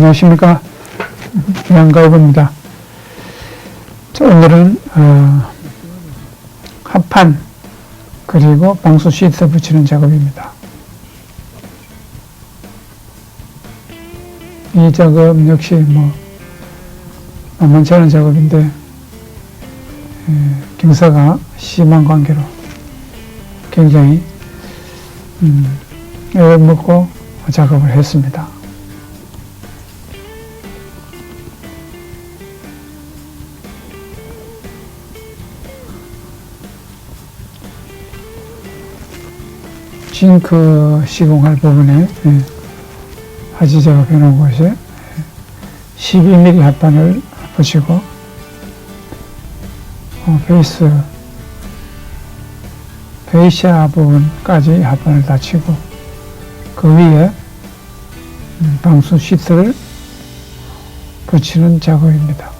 안녕하십니까. 양가입입니다. 자, 오늘은, 어, 합판, 그리고 방수 시트 붙이는 작업입니다. 이 작업 역시 뭐, 만만치 않은 작업인데, 에, 경사가 심한 관계로 굉장히, 음, 애를 먹고 작업을 했습니다. 싱크 시공할 부분에 예, 하지 작업 해 놓은 곳에 12mm 합판을 붙이고 어, 베이스 베이샤 부분까지 합판을 다 치고 그 위에 음, 방수 시트를 붙이는 작업입니다.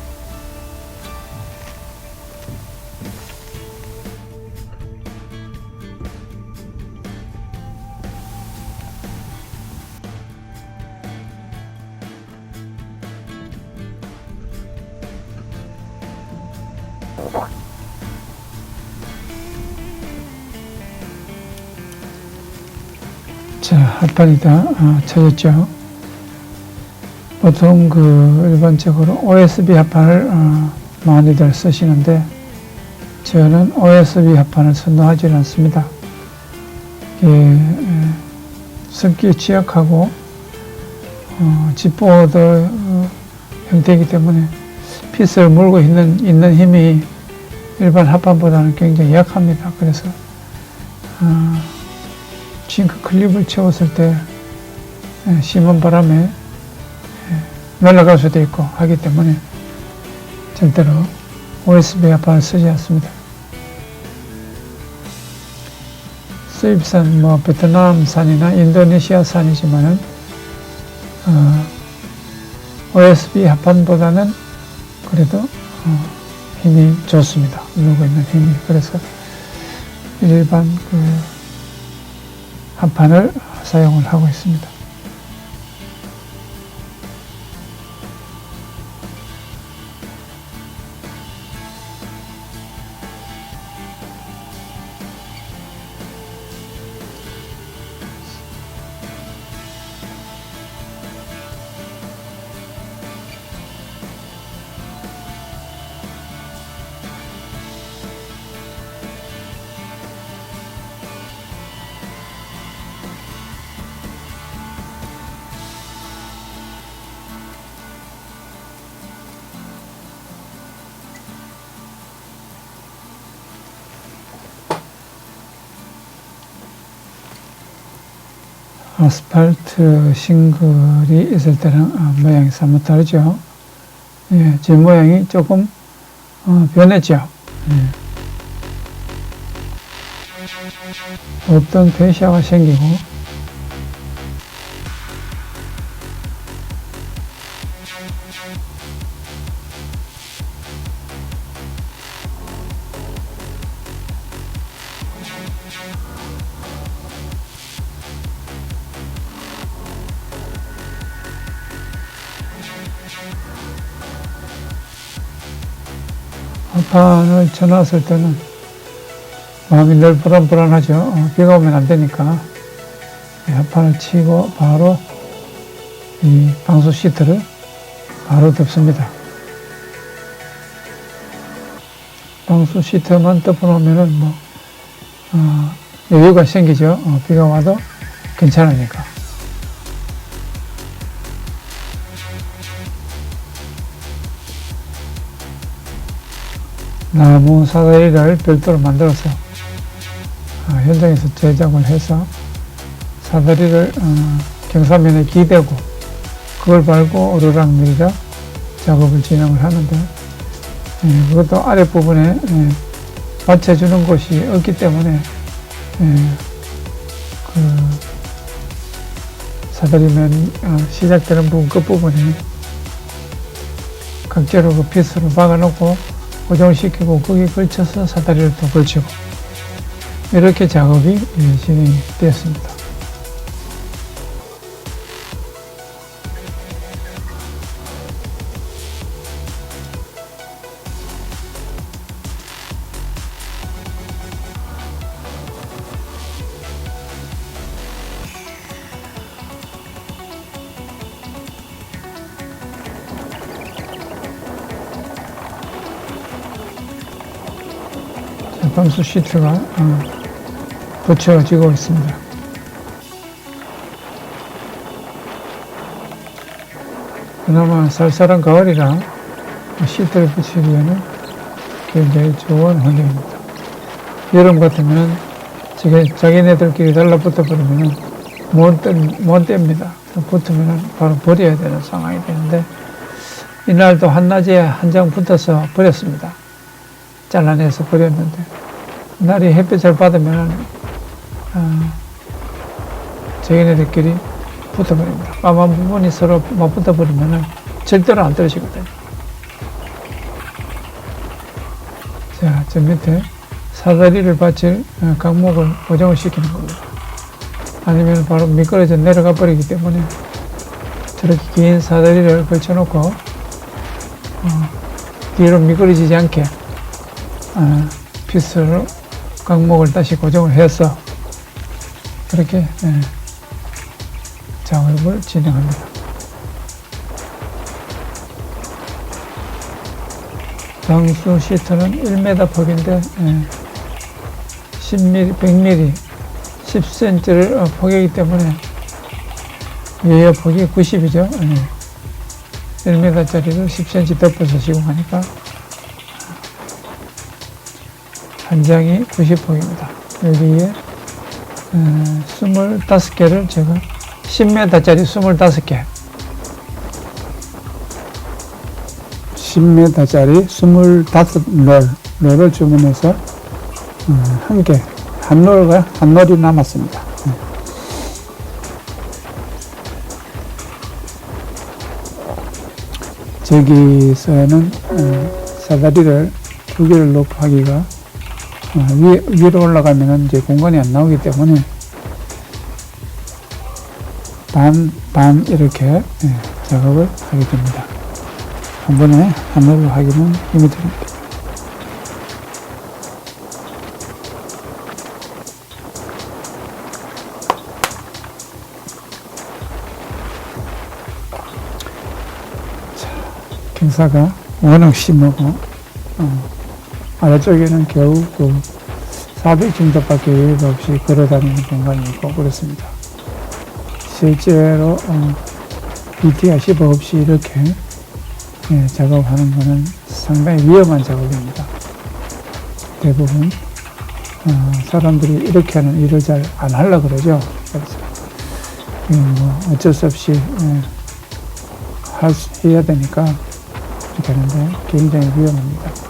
다 아, 쳐졌죠. 보통 그 일반적으로 OSB 합판을 어, 많이들 쓰시는데 저는 OSB 합판을 선호하지 않습니다. 이게 에, 습기에 취약하고 어, 집보드 어, 형태이기 때문에 핏을 물고 있는, 있는 힘이 일반 합판보다는 굉장히 약합니다. 그래서 어, 징크 클립을 채웠을 때 예, 심한 바람에 예, 날아갈 수도 있고 하기 때문에 절대로 OSB 합판을 쓰지 않습니다. 수입산 뭐 베트남산이나 인도네시아산이지만은 어, OSB 합판보다는 그래도 어, 힘이 좋습니다. 누고 있는 힘이 그래서 일반 그 합판을 사용을 하고 있습니다. 아스팔트 싱글이 있을 때는 아, 모양이 사뭇 다르죠. 예, 제 모양이 조금 어, 변했죠. 예. 어떤 페시아가 생기고 합판을 쳐놨을 때는 마음이 늘 불안불안하죠. 어, 비가 오면 안 되니까 이 합판을 치고 바로 이 방수 시트를 바로 덮습니다. 방수 시트만 덮어놓으면은 뭐 어, 여유가 생기죠. 어, 비가 와도 괜찮으니까. 나무 사다리를 별도로 만들어서 어, 현장에서 제작을 해서 사다리를 어, 경사면에 기대고 그걸 밟고 오르락내리락 작업을 진행을 하는데 예, 그것도 아랫부분에 예, 받쳐주는 곳이 없기 때문에 예, 그 사다리면 어, 시작되는 부분 끝부분에 각재로 그 피스로 박아놓고 고정시키고 거기 걸쳐서 사다리를 또 걸치고 이렇게 작업이 예, 진행이 되었습니다. 방수 시트가 어, 붙여지고 있습니다. 그나마 쌀쌀한 가을이라 시트를 붙이기에는 굉장히 좋은 환경입니다. 여름 같으면 지금 자기네들끼리 달라붙어 버리면 못, 뗍니다. 붙으면 바로 버려야 되는 상황이 되는데 이날도 한낮에 한 장 붙어서 버렸습니다. 잘라내서 버렸는데 날이 햇빛을 받으면 어, 자기네들끼리 붙어버립니다. 까만 부분이 서로 맞붙어 버리면 절대로 안 떨어지거든요. 자, 저 밑에 사다리를 받칠 어, 강목을 고정을 시키는 겁니다. 아니면 바로 미끄러져 내려가 버리기 때문에 저렇게 긴 사다리를 걸쳐놓고 어, 뒤로 미끄러지지 않게 어, 피스로 강목을 다시 고정을 해서 그렇게 예, 작업을 진행합니다. 방수 시트는 1m 폭인데 예, 10mm, 100mm, 10cm를 폭이기 때문에 예여 폭이 90이죠. 예. 1m짜리를 10cm 덮어서 시공하니까 한 장이 90폭입니다. 여기에 어, 25개를 제가 10m짜리 25개 10m짜리 25롤 롤을 주문해서 어, 한 개, 한 롤과 한 롤이 남았습니다. 네. 저기서는 어, 사다리를 두 개를 놓고 하기가 어, 위, 위로 올라가면 이제 공간이 안 나오기 때문에 반, 반 이렇게 예, 작업을 하게 됩니다. 한 번에 하늘로 하기는 힘이 듭니다. 경사가 워낙 심하고 어, 아래쪽에는 겨우 그 400 정도밖에 여유가 없이 걸어다니는 공간이 있고 그렇습니다. 실제로 어, BT가 15 없이 이렇게 예, 작업하는 것은 상당히 위험한 작업입니다. 대부분 어, 사람들이 이렇게 하는 일을 잘 안 하려 그러죠. 그래서 음, 뭐 어쩔 수 없이 예, 할 수, 해야 되니까 하는데 굉장히 위험합니다.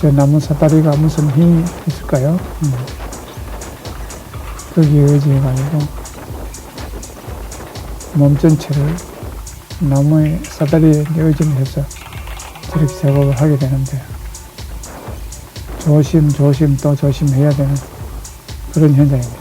저 나무 사다리가 무슨 힘이 있을까요? 음. 거기에 의지해가지고 몸 전체를 나무의 사다리에 의지를 해서 저렇게 작업을 하게 되는데 조심 조심 또 조심해야 되는 그런 현장입니다.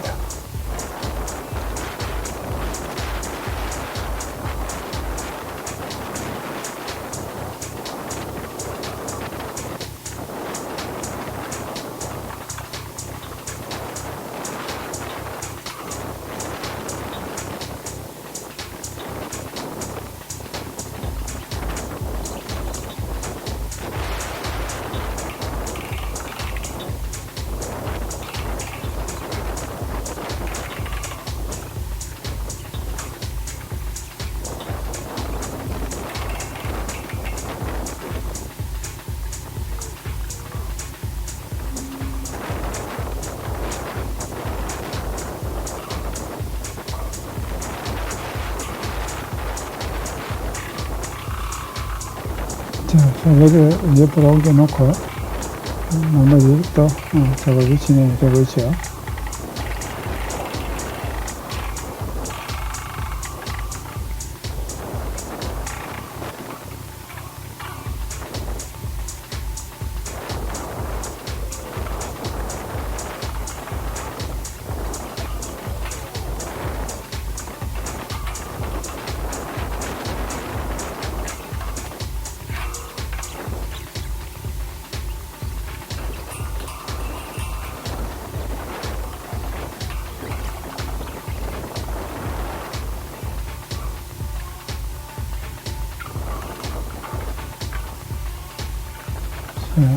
자, 여기를 옆으로 옮겨놓고 나머지 또 어, 작업이 진행이 되고 있죠.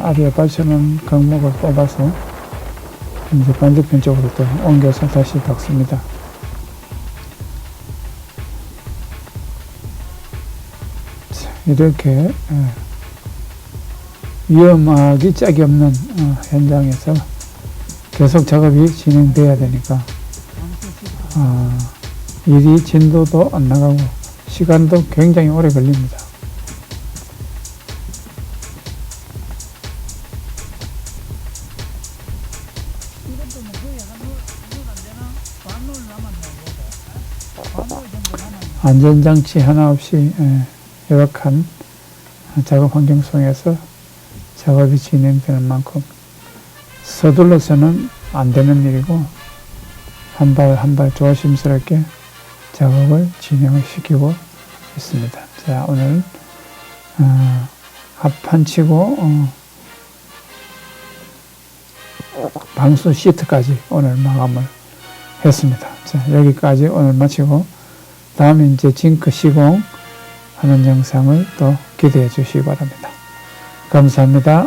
아래에 받쳐놓은 강목을 뽑아서 이제 반대편 쪽으로 또 옮겨서 다시 닦습니다. 자, 이렇게 예, 위험하기 짝이 없는 어, 현장에서 계속 작업이 진행돼야 되니까 아, 일이 진도도 안 나가고 시간도 굉장히 오래 걸립니다. 안전장치 하나 없이 예, 열악한 작업 환경 속에서 작업이 진행되는 만큼 서둘러서는 안 되는 일이고 한 발 한 발 조심스럽게 작업을 진행을 시키고 있습니다. 자 오늘 어, 합판 치고 어, 방수 시트까지 오늘 마감을 했습니다. 자 여기까지 오늘 마치고 다음에 이제 징크 시공 하는 영상을 또 기대해 주시기 바랍니다. 감사합니다.